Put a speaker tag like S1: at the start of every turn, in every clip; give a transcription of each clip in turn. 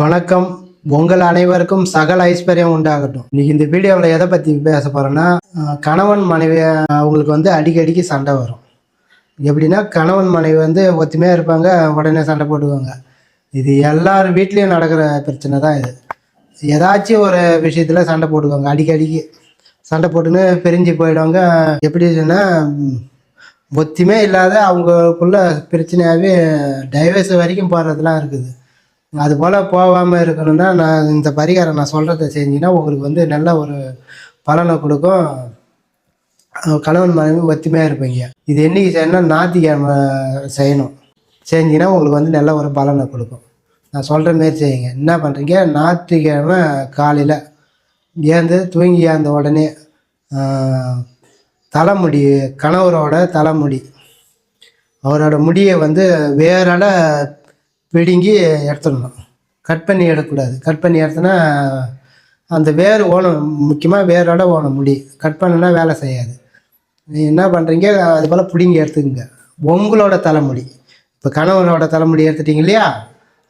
S1: வணக்கம். உங்கள் அனைவருக்கும் சகல ஐஸ்வர்யம் உண்டாகட்டும். இன்னைக்கு இந்த வீடியோவில் எதை பற்றி பேச போகிறேன்னா கணவன் மனைவி அவங்களுக்கு வந்து அடிக்கடிக்கு சண்டை வரும். எப்படின்னா கணவன் மனைவி வந்து ஒத்துமையாக இருப்பாங்க உடனே சண்டை போடுவாங்க இது எல்லார் வீட்லேயும் நடக்கிற பிரச்சனை தான் இது. ஏதாச்சும் ஒரு விஷயத்தில் சண்டை போடுவாங்க அடிக்கடிக்கு சண்டை போட்டுன்னு பிரிஞ்சு போயிடுவாங்க. எப்படின்னா ஒத்துமே இல்லாத அவங்களுக்குள்ள பிரச்சனையாகவே டைவர்ஸ் வரைக்கும் போகிறதுலாம் இருக்குது. அது போல் போகாமல் இருக்கணும்னா நான் இந்த பரிகாரம் நான் சொல்கிறத செஞ்சிங்கன்னா உங்களுக்கு வந்து நல்ல ஒரு பலனை கொடுக்கும். கணவன் மனைவி ஒத்துமையாக இருப்பீங்க. இது என்னைக்கு செய்யணும் ஞாயிற்றுக்கிழமை செய்யணும். செஞ்சிங்கன்னா உங்களுக்கு வந்து நல்ல ஒரு பலனை கொடுக்கும். நான் சொல்கிற மாரி செய்யுங்க. என்ன பண்ணுறீங்க ஞாயிற்றுக்கிழமை காலையில் ஏந்து தூங்கி அந்த உடனே தலைமுடி கணவரோட தலைமுடி. அவரோட முடியை வந்து வேறால பிடுங்கி எடுத்துடணும். கட் பண்ணி எடுக்கக்கூடாது. கட் பண்ணி எடுத்தோன்னா அந்த வேர் ஓணும். முக்கியமாக வேரோட ஓணும் முடி. கட் பண்ணுனா வேலை செய்யாது. நீ என்ன பண்ணுறீங்க அது போல் பிடிங்கி எடுத்துக்கோங்க. உங்களோட தலைமுடி. இப்போ கணவனோட தலைமுடி எடுத்துட்டீங்க இல்லையா?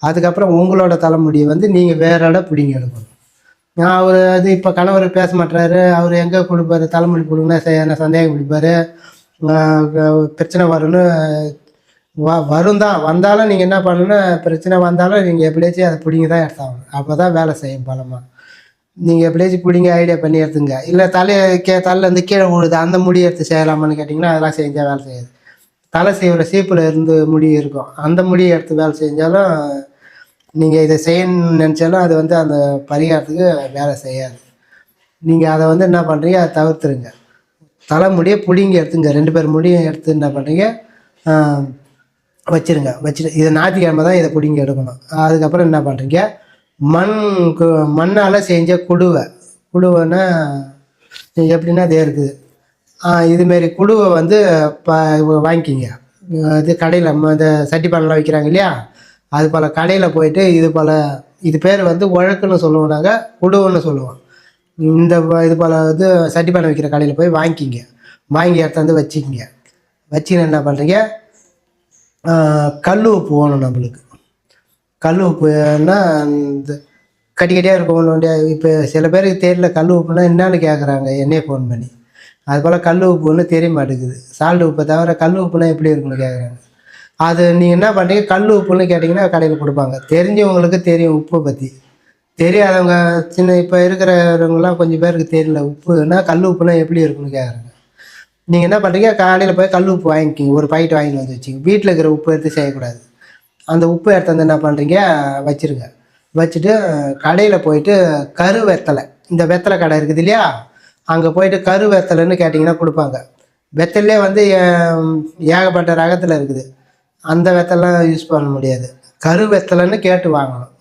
S1: அதுக்கப்புறம் உங்களோட தலைமுடியை வந்து நீங்கள் வேரோட பிடிங்கி எடுக்கணும். நான் அவர் அது இப்போ கணவர் பேச மாட்டாரு அவர் எங்கே கொடுப்பாரு? தலைமுடி கொடுங்கன்னா என்ன சந்தேகம் பிடிப்பார் பிரச்சனை வரும்னு வ வரும் தான் வந்தாலும் நீங்கள் என்ன பண்ணணும்னா பிரச்சனை வந்தாலும் நீங்கள் எப்படியாச்சும் அதை பிடிங்கி தான் எடுத்தாகணும். அப்போ தான் வேலை செய்யும் பலமாக நீங்கள் எப்படியாச்சும் பிடிங்க ஐடியா பண்ணி எடுத்துங்க. இல்லை தலையை கே தலையில் இருந்து கீழே விழுது அந்த முடி எடுத்து செய்யலாமான்னு கேட்டிங்கன்னா அதெல்லாம் செஞ்சால் வேலை செய்யாது. தலை செய்கிற சீப்பில் இருந்து முடி இருக்கும். அந்த முடியை எடுத்து வேலை செஞ்சாலும் நீங்கள் இதை செய்யணும்னு நினச்சாலும் அது வந்து அந்த பரிகாரத்துக்கு வேலை செய்யாது. நீங்கள் அதை வந்து என்ன பண்ணுறீங்க அதை தவிர்த்துருங்க. தலைமுடியை பிடிங்கி எடுத்துங்க. ரெண்டு பேர் முடியும் எடுத்து என்ன பண்ணுறீங்க வச்சிருங்க வச்சுட்டு இதை ஞாயிற்றுக்கிழமை தான் இதை பிடிங்கி எடுக்கணும். அதுக்கப்புறம் என்ன பண்ணுறீங்க மண் கு- மண்ணால் செஞ்ச குடுவை. குடுவைன்னா எப்படின்னா அது இருக்குது. இதுமாரி குடுவை வந்து ப வாங்கிக்கிங்க. இது கடையில் இந்த சட்டிப்பாலெலாம் விற்கிறாங்க இல்லையா? அது போல் கடையில் போயிட்டு இது போல் இது பேர் வந்து உழக்குன்னு சொல்லுவோம் நாங்கள் குடுவைன்னு சொல்லுவோம். இந்த இது போல் இது சட்டி விற்கிற கடையில் போய் வாங்கிக்கிங்க. வாங்கி எடுத்தாந்து வச்சுக்கிங்க. வச்சுன்னு என்ன பண்ணுறீங்க கல் உப்பு வேணும் நம்மளுக்கு. கல் உப்புன்னா இந்த கட்டி கட்டியாக இருக்கும் இப்போ சில பேருக்கு தெரியல கல் உப்புனா என்னன்னு கேட்குறாங்க என்னையே ஃபோன் பண்ணி. அது போல் கல் உப்புன்னு தெரிய மாட்டேங்குது. சால்ட் உப்பை தவிர கல் உப்புனா எப்படி இருக்குன்னு கேட்குறாங்க அது நீங்கள் என்ன பண்ணுறீங்க கல் உப்புன்னு கேட்டிங்கன்னா கடையில் கொடுப்பாங்க. தெரிஞ்சவங்களுக்கு தெரியும் உப்பை பற்றி தெரியாதவங்க சின்ன இப்போ இருக்கிறவங்களாம் கொஞ்சம் பேருக்கு தெரியல உப்புனா கல் உப்புனா எப்படி இருக்குன்னு கேட்குறாங்க நீங்கள் என்ன பண்ணுறீங்க காலையில் போய் கல் உப்பு வாங்கிக்கிங்க. ஒரு பாக்கெட் வாங்கிட்டு வந்து வச்சுங்க. வீட்டில் இருக்கிற உப்பு எடுத்து செய்யக்கூடாது. அந்த உப்பு எடுத்து வந்து என்ன பண்ணுறீங்க வச்சுருங்க. வச்சுட்டு கடையில் போயிட்டு கரு வெத்தலை. இந்த வெத்தலை கடை இருக்குது இல்லையா? அங்கே போயிட்டு கரு வெத்தலைன்னு கேட்டிங்கன்னா கொடுப்பாங்க. வெத்தலே வந்து ஏ- ஏகப்பட்ட ரகத்தில் இருக்குது. அந்த வெத்தலாம் யூஸ் பண்ண முடியாது. கரு வெத்தலைன்னு கேட்டு வாங்கணும்.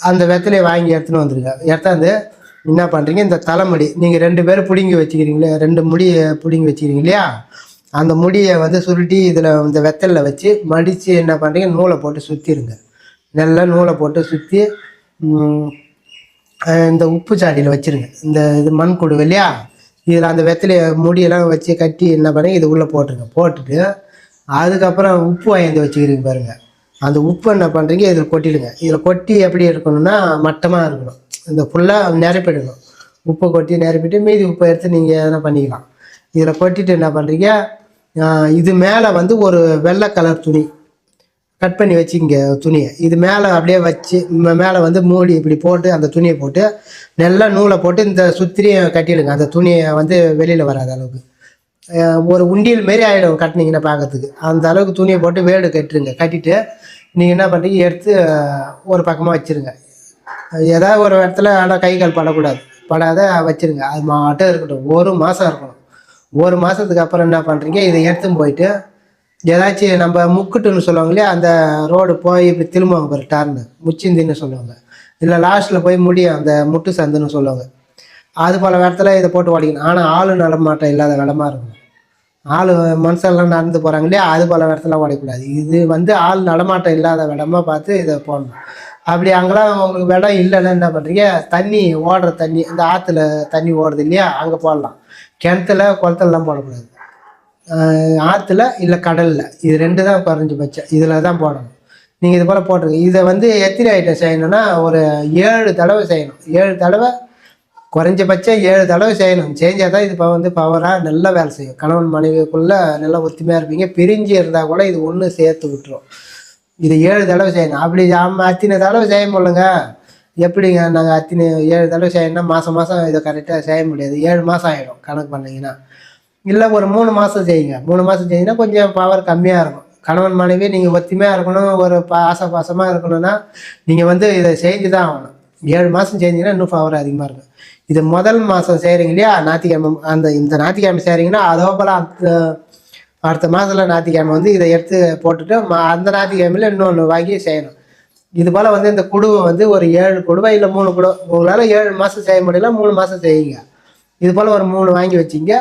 S1: அந்த வெத்தலையை வாங்கி எடுத்துன்னு வந்துருங்க. எடுத்தாந்து என்ன பண்ணுறீங்க இந்த தலைமுடி. நீங்கள் ரெண்டு பேரும் பிடுங்கி வச்சுக்கிறீங்களே ரெண்டு முடியை பிடுங்கி வச்சுக்கிறீங்க இல்லையா? அந்த முடியை வந்து சுருட்டி இதில் இந்த வெத்தலில் வச்சு மடித்து என்ன பண்ணுறீங்க நூலை போட்டு சுற்றிடுங்க நல்லா நூலை போட்டு சுற்றி இந்த உப்பு சாடியில் வச்சுருங்க. இந்த இது மண் கொடுவு இல்லையா? இதில் அந்த வெத்தலையை முடியெல்லாம் வச்சு கட்டி என்ன பண்ணுங்க? இது உள்ளே போட்டுருங்க. போட்டுட்டு அதுக்கப்புறம் உப்பு வாங்கி வச்சுக்கிறீங்க பாருங்கள் அந்த உப்பு என்ன பண்ணுறீங்க இதில் கொட்டிடுங்க. இதில் கொட்டி எப்படி இருக்கணும்னா மட்டமாக இருக்கணும். இந்த ஃபுல்லாக நிரப்பிடணும். உப்பை கொட்டி நிரப்பிட்டு மீதி உப்பை எடுத்து நீங்கள் எதனா பண்ணிக்கலாம். இதில் கொட்டிட்டு என்ன பண்ணுறீங்க இது மேலே வந்து ஒரு வெள்ளை கலர் துணி. கட் பண்ணி வச்சுங்க துணியை. இது மேலே அப்படியே வச்சு மேலே வந்து மூடி இப்படி போட்டு அந்த துணியை போட்டு நல்லா நூலை போட்டு இந்த சுத்திரியும் கட்டிடுங்க. அந்த துணியை வந்து வெளியில் வராத அளவுக்கு. ஒரு உண்டியல் மாரி ஆகிடும் கட்டினீங்கன்னா பார்க்கறதுக்கு. அந்த அளவுக்கு துணியை போட்டு வேடு கட்டுருங்க. கட்டிட்டு நீங்கள் என்ன பண்ணுறீங்க எடுத்து ஒரு பக்கமாக வச்சுருங்க. ஏதாவது ஒரு இடத்துல ஆனால் கை கால் படக்கூடாது. படாத வச்சுருங்க. அது மாட்டம் இருக்கட்டும். ஒரு மாதம் இருக்கணும். ஒரு மாதத்துக்கு அப்புறம் என்ன பண்ணுறீங்க இதை எடுத்துன்னு போயிட்டு ஏதாச்சும் நம்ம முக்குட்டுன்னு சொல்லுவாங்க இல்லையா? அந்த ரோடு போய் இப்படி திரும்புவாங்க பாரு டர்னு முச்சிந்தின்னு சொல்லுவாங்க. இல்லை லாஸ்ட்டில் போய் முடியும் அந்த முட்டு சந்துன்னு சொல்லுவாங்க. அது போல் இடத்துல இதை போட்டு ஓடிக்கணும். ஆனால் ஆளு நடமாட்டம் இல்லாத இடமா இருக்கணும். ஆள் மனுஷெல்லாம் நடந்து போகிறாங்க இல்லையா? அது போல் இடத்துல ஓடக்கூடாது. இது வந்து ஆள் நடமாட்டம் இல்லாத இடமா பார்த்து இதை போடணும். அப்படி அங்கெல்லாம் உங்களுக்கு விடம் இல்லைன்னா என்ன பண்ணுறீங்க தண்ணி ஓடுற தண்ணி இந்த ஆற்றுல தண்ணி ஓடுது இல்லையா? அங்கே போடலாம். கிணத்துல குளத்துலலாம் போடக்கூடாது. ஆற்றுல இல்லை கடலில். இது ரெண்டு தான் குறைஞ்சபட்சம். இதில் தான் போடணும். நீங்கள் இது போல் போட்டுருங்க. இதை வந்து எத்தனை ஐட்டம் செய்யணும்னா ஒரு ஏழு தடவை செய்யணும். ஏழு தடவை குறைஞ்சபட்சம் ஏழு தடவை செய்யணும். செஞ்சால் தான் இது இப்போ வந்து பவராக நல்லா வேலை செய்யும். கணவன் மனைவிக்குள்ளே நல்லா ஒத்துமையாக இருப்பீங்க. பிரிஞ்சு இருந்தால் கூட இது ஒன்று சேர்த்து விட்டுரும். இது ஏழு தடவை செய்யணும். அப்படி ஆமாம் அத்தனை தடவை செய்ய முடியலங்க. எப்படிங்க நாங்கள் அத்தனை ஏழு தடவை செய்யணும்னா மாதம் மாதம் இதை கரெக்டாக செய்ய முடியாது. ஏழு மாதம் ஆகிடும் கணக்கு பண்ணிங்கன்னா. இல்லை ஒரு மூணு மாதம் செய்யுங்க. மூணு மாதம் செய்யுங்கன்னா கொஞ்சம் பவர் கம்மியாக இருக்கும். கணவன் மனைவி நீங்கள் ஒத்துமையாக இருக்கணும் ஒரு ஆசை பாசமாக இருக்கணும்னா நீங்கள் வந்து இதை செஞ்சு தான் ஆகணும். ஏழு மாதம் செஞ்சீங்கன்னா இன்னும் பவர் அதிகமாக இருக்கும். இது முதல் மாதம் செய்கிறீங்க இல்லையா? ஞாயிற்றுக்கிழமை அந்த இந்த ஞாயிற்றுக்கிழமை செய்கிறீங்கன்னா அதோ போல் அந்த அடுத்த மாதத்தில் ஞாயிற்றுக்கிழமை வந்து இதை எடுத்து போட்டுட்டு அந்த ஞாயிற்றுக்கிழமையில் இன்னொன்று வாங்கி செய்யணும். இது போல் வந்து இந்த குடுவை வந்து ஒரு ஏழு குடுவை இல்லை மூணு குடுவை உங்களால் ஏழு மாதம் செய்ய முடியல மூணு மாதம் செய்யுங்க. இது போல் ஒரு மூணு வாங்கி வச்சிங்க.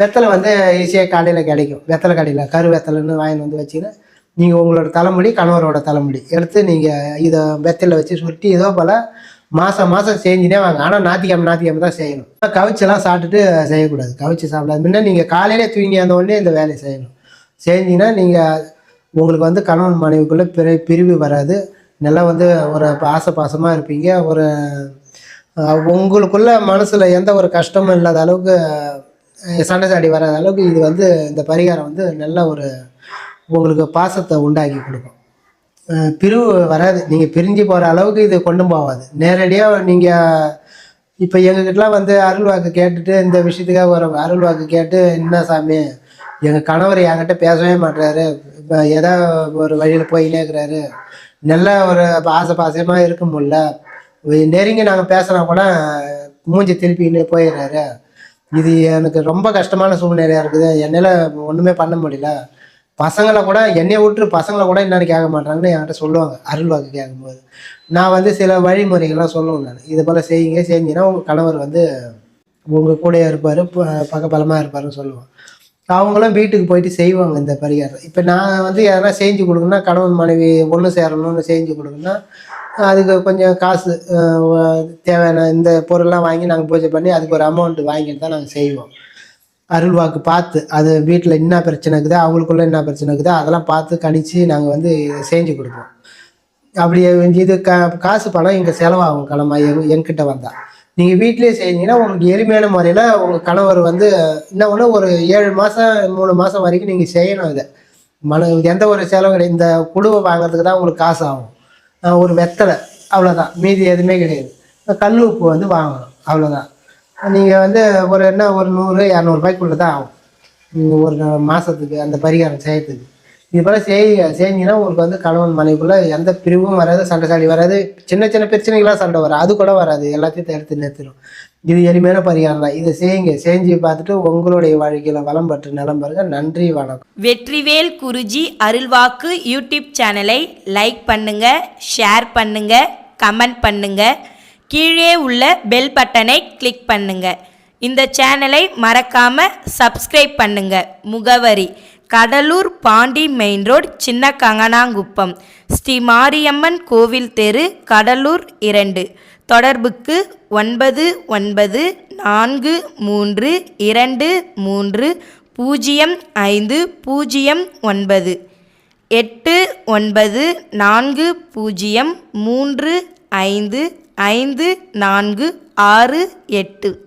S1: வெத்தலை வந்து ஈஸியாக கடையில் கிடைக்கும். வெத்தலை கடையில் கரு வெத்தலைன்னு வாங்கிட்டு வந்து வச்சிங்கன்னா நீங்கள் உங்களோட தலைமுடி கணவரோட தலைமுடி. எடுத்து நீங்கள் இதை வெத்தலை வச்சு சுருட்டி இதோ போல் மாதம் மாதம் செஞ்சுனே வாங்க. ஆனால் ஞாத்திக்கிழமை ஞாத்திக்கிழமை தான் செய்யணும். கவிச்செல்லாம் சாப்பிட்டுட்டு செய்யக்கூடாது. கவிச்சு சாப்பிடாது. முன்ன நீங்கள் காலையிலே தூங்கி அந்த உடனே இந்த வேலையை செய்யணும். செஞ்சீங்கன்னா நீங்கள் உங்களுக்கு வந்து கணவன் மனைவிக்குள்ளே பிரி பிரிவு வராது. நல்லா வந்து ஒரு பாச பாசமாக இருப்பீங்க. ஒரு உங்களுக்குள்ளே உங்களுக்குள்ள மனசில் எந்த ஒரு கஷ்டமும் இல்லாத அளவுக்கு சண்டை சாடி வராத அளவுக்கு இது வந்து இந்த பரிகாரம் வந்து நல்ல ஒரு உங்களுக்கு பாசத்தை உண்டாக்கி கொடுக்கும். பிரிவு வராது. நீங்கள் பிரிஞ்சு போகிற அளவுக்கு இது கொண்டு போகாது. நேரடியாக நீங்கள் இப்போ எங்ககிட்டலாம் வந்து அருள் வாக்கு கேட்டுட்டு இந்த விஷயத்துக்காக வர அருள் வாக்கு கேட்டு என்ன சாமி எங்கள் கணவர் என்கிட்ட பேசவே மாட்டுறாரு இப்போ ஏதோ ஒரு வழியில் போயினே இருக்கிறாரு. நல்ல ஒரு ஆசை பாசமாக இருக்க முடியல. நெருங்கி நாங்கள் பேசுனா கூட மூஞ்சி திருப்பின்னு போயிடுறாரு. இது எனக்கு ரொம்ப கஷ்டமான சூழ்நிலையாக இருக்குது. என்னால் ஒன்றுமே பண்ண முடியல. பசங்களை கூட என்னை விட்டு பசங்களை கூட என்னென்னு கேட்க மாட்டாங்கன்னு என்கிட்ட சொல்லுவாங்க அருள் வாக்கு கேட்கும்போது. நான் வந்து சில வழிமுறைகள்லாம் சொல்லுவேன் நான். இது போல் செய்யுங்க செஞ்சீங்கன்னா உங்கள் கணவர் வந்து உங்கள் கூடயே இருப்பார் பக்க பலமாக இருப்பாருன்னு சொல்லுவோம் அவங்களும் வீட்டுக்கு போயிட்டு செய்வாங்க இந்த பரிகாரம். இப்போ நான் வந்து எதனா செஞ்சு கொடுக்கணும்னா கணவன் மனைவி ஒன்று சேரணும்னு செஞ்சு கொடுக்கணும்னா அதுக்கு கொஞ்சம் காசு தேவையான இந்த பொருள்லாம் வாங்கி நாங்கள் பூஜை பண்ணி அதுக்கு ஒரு அமௌண்ட் வாங்கிட்டு தான் நாங்கள் செய்வோம். அருள்வாக்கு பார்த்து அது வீட்டில் என்ன பிரச்சனை இருக்குதோ அவங்களுக்குள்ள என்ன பிரச்சனை இருக்குதோ அதெல்லாம் பார்த்து கணிச்சு நாங்கள் வந்து செஞ்சு கொடுப்போம். அப்படி இது கா காசு பணம் இங்கே செலவாகும் கிளம்ப எங் என்கிட்ட வந்தால் நீங்கள் வீட்டிலேயே செஞ்சீங்கன்னா உங்களுக்கு எளிமையான முறையில் உங்கள் கணவர் வந்து என்ன ஒன்று ஒரு ஏழு மாதம் மூணு மாதம் வரைக்கும் நீங்கள் செய்யணும் இதை. மன எந்த ஒரு செலவு கிடையாது. இந்த குழுவை வாங்குறதுக்கு தான் உங்களுக்கு காசு ஆகும். ஒரு வெத்தலை அவ்வளோதான் மீதி எதுவுமே கிடையாது. கல் உப்பு வந்து வாங்கணும் அவ்வளோதான் நீங்கள் வந்து ஒரு என்ன ஒரு நூறு இரநூறுபாய்க்குள்ளே தான் ஆகும். ஒரு மாதத்துக்கு அந்த பரிகாரம் செய்யறதுக்கு. இது போல் செய் செஞ்சீங்கன்னா உங்களுக்கு வந்து கணவன் மனைவிக்குள்ளே எந்த பிரிவும் வராது சண்டை சாடி வராது. சின்ன சின்ன பிரச்சனைகளாக சண்டை வராது. அது கூட வராது. எல்லாத்தையும் தடுத்து நிறுத்திடும் இது எளிமையான பரிகாரம் தான். இதை செய்யுங்க. செஞ்சு பார்த்துட்டு உங்களுடைய வாழ்க்கையில் வளம் பெற்று நலம் பெறுங்க நன்றி வணக்கம்.
S2: வெற்றிவேல் குருஜி அருள்வாக்கு யூடியூப் சேனலை லைக் பண்ணுங்க ஷேர் பண்ணுங்க கமெண்ட் பண்ணுங்கள் கீழே உள்ள பெல் பட்டனை கிளிக் பண்ணுங்க. இந்த சேனலை மறக்காம சப்ஸ்கிரைப் பண்ணுங்க. முகவரி கடலூர் பாண்டி மெயின் ரோட் சின்ன கங்கனாங்குப்பம் ஸ்ரீ மாரியம்மன் கோவில் தெரு கடலூர் இரண்டு. தொடர்புக்கு ஒன்பது ஒன்பது நான்கு மூன்று இரண்டு மூன்று பூஜ்ஜியம் ஐந்து பூஜ்ஜியம் ஒன்பது. எட்டு ஒன்பது நான்கு பூஜ்ஜியம் மூன்று ஐந்து ஐந்து நான்கு ஆறு எட்டு.